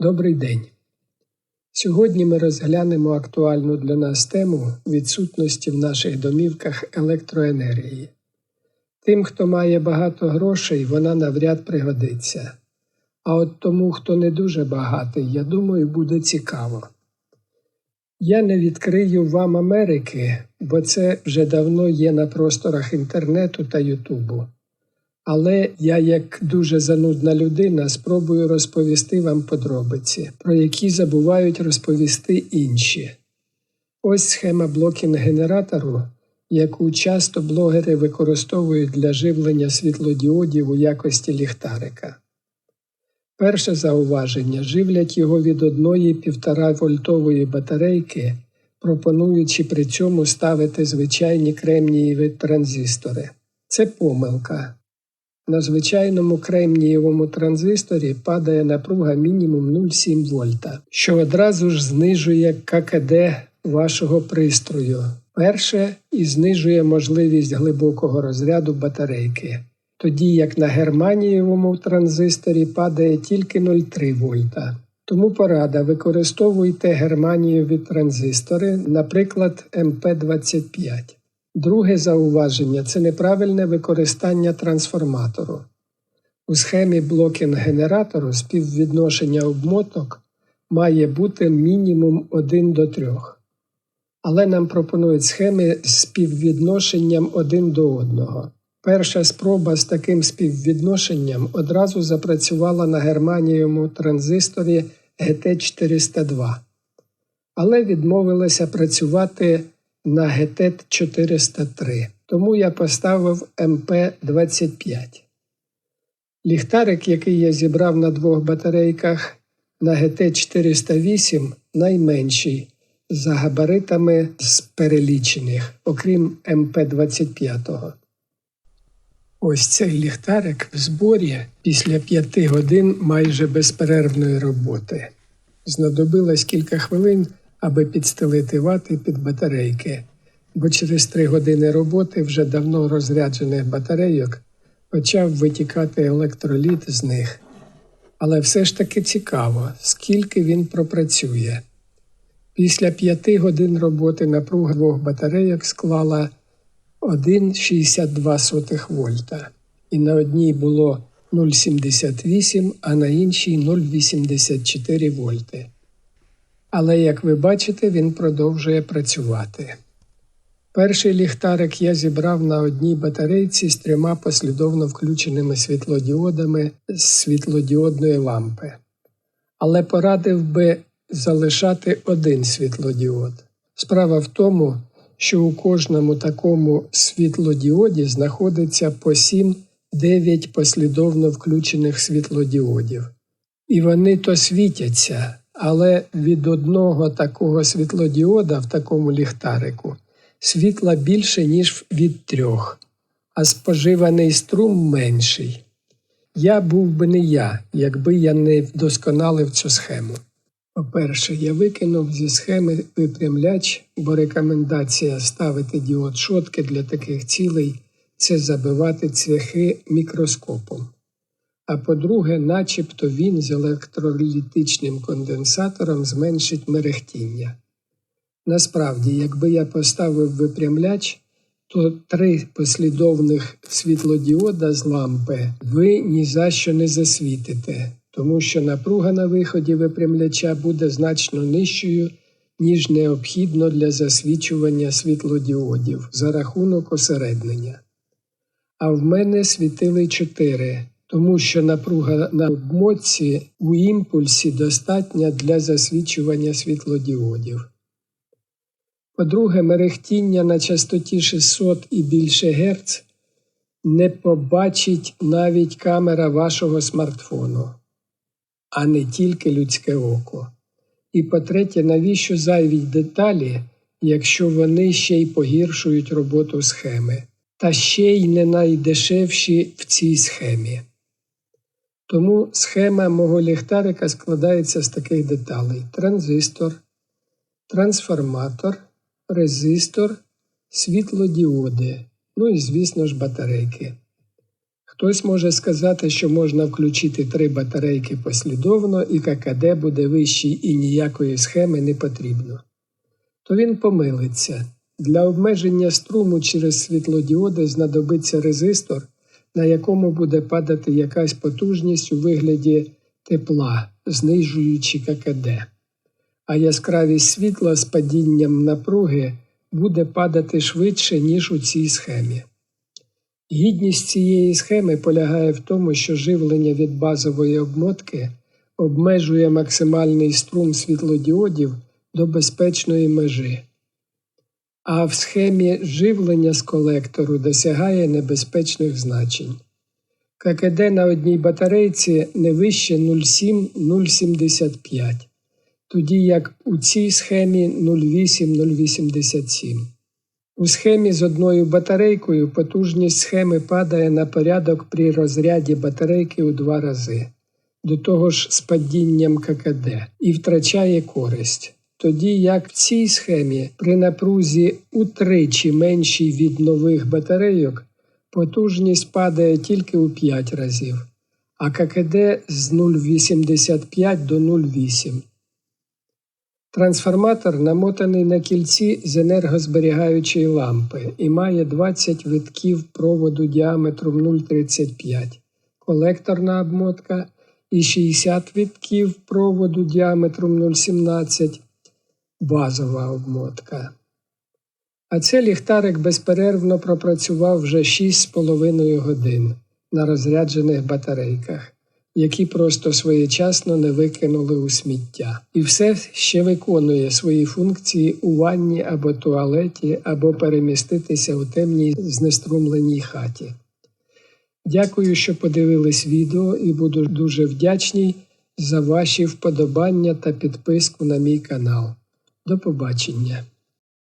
Добрий день. Сьогодні ми розглянемо актуальну для нас тему відсутності в наших домівках електроенергії. Тим, хто має багато грошей, вона навряд пригодиться. А от тому, хто не дуже багатий, я думаю, буде цікаво. Я не відкрию вам Америки, бо це вже давно є на просторах інтернету та Ютубу. Але я, як дуже занудна людина, спробую розповісти вам подробиці, про які забувають розповісти інші. Ось схема блокінг-генератору, яку часто блогери використовують для живлення світлодіодів у якості ліхтарика. Перше зауваження живлять його від одної 1,5 вольтової батарейки, пропонуючи при цьому ставити звичайні кремнієві транзистори. Це помилка. На звичайному кремнієвому транзисторі падає напруга мінімум 0,7 вольта, що одразу ж знижує ККД вашого пристрою. Перше і знижує можливість глибокого розряду батарейки. Тоді як на германієвому транзисторі падає тільки 0,3 вольта. Тому порада використовуйте германієві транзистори, наприклад, МП25. Друге зауваження це неправильне використання трансформатору. У схемі блокінг-генератору співвідношення обмоток має бути мінімум 1 до 3. Але нам пропонують схеми з співвідношенням 1 до 1. Перша спроба з таким співвідношенням одразу запрацювала на германієвому транзисторі GT402, але відмовилася працювати на GT 403, тому я поставив МП25. Ліхтарик, який я зібрав на двох батарейках на GT 408 найменший за габаритами з перелічених, окрім МП25. Ось цей ліхтарик в зборі після п'яти годин майже безперервної роботи. Знадобилось кілька хвилин, аби підстелити вати під батарейки, бо через три години роботи вже давно розряджених батарейок почав витікати електроліт з них. Але все ж таки цікаво, скільки він пропрацює. Після п'яти годин роботи напруга двох батарейок склала 1,62 вольта, і на одній було 0,78, а на іншій 0,84 вольти. Але, як ви бачите, він продовжує працювати. Перший ліхтарик я зібрав на одній батарейці з трьома послідовно включеними світлодіодами з світлодіодної лампи. Але порадив би залишати один світлодіод. Справа в тому, що у кожному такому світлодіоді знаходиться по 7-9 послідовно включених світлодіодів. І вони то світяться, але від одного такого світлодіода в такому ліхтарику світла більше, ніж від трьох, а споживаний струм менший. Я був би не я, якби я не вдосконалив цю схему. По-перше, я викинув зі схеми випрямляч, бо рекомендація ставити діод шотки для таких цілей це забивати цвяхи мікроскопом. А по-друге, начебто він з електролітичним конденсатором зменшить мерехтіння. Насправді, якби я поставив випрямляч, то три послідовних світлодіода з лампи ви ні за що не засвітите тому що напруга на виході випрямляча буде значно нижчою, ніж необхідно для засвічування світлодіодів за рахунок осереднення. А в мене світили 4, тому що напруга на обмотці у імпульсі достатня для засвічування світлодіодів. По-друге, мерехтіння на частоті 600 і більше Гц не побачить навіть камера вашого смартфону а не тільки людське око. І по-третє, навіщо зайві деталі, якщо вони ще й погіршують роботу схеми, та ще й не найдешевші в цій схемі. Тому схема мого ліхтарика складається з таких деталей: транзистор, трансформатор, резистор, світлодіоди, ну і, звісно ж, батарейки. Хтось може сказати, що можна включити три батарейки послідовно і ККД буде вищий і ніякої схеми не потрібно. То він помилиться. Для обмеження струму через світлодіоди знадобиться резистор, на якому буде падати якась потужність у вигляді тепла, знижуючи ККД. А яскравість світла з падінням напруги буде падати швидше, ніж у цій схемі. Гідність цієї схеми полягає в тому, що живлення від базової обмотки обмежує максимальний струм світлодіодів до безпечної межі, а в схемі живлення з колектору досягає небезпечних значень. ККД на одній батарейці не вище 0,7-0,75, тоді як у цій схемі 0,8-0,87. У схемі з одною батарейкою потужність схеми падає на порядок при розряді батарейки у два рази, до того ж з падінням ККД, і втрачає користь. Тоді як в цій схемі при напрузі утричі меншій від нових батарейок потужність падає тільки у 5 разів, а ККД з 0,85 до 0,8. Трансформатор намотаний на кільці з енергозберігаючої лампи і має 20 витків проводу діаметром 0,35, колекторна обмотка і 60 витків проводу діаметром 0,17, базова обмотка. А це ліхтарик безперервно пропрацював вже 6,5 годин на розряджених батарейках які просто своєчасно не викинули у сміття. І все ще виконує свої функції у ванні або туалеті, або переміститися у темній знеструмленій хаті. Дякую, що подивились відео, і буду дуже вдячний за ваші вподобання та підписку на мій канал. До побачення!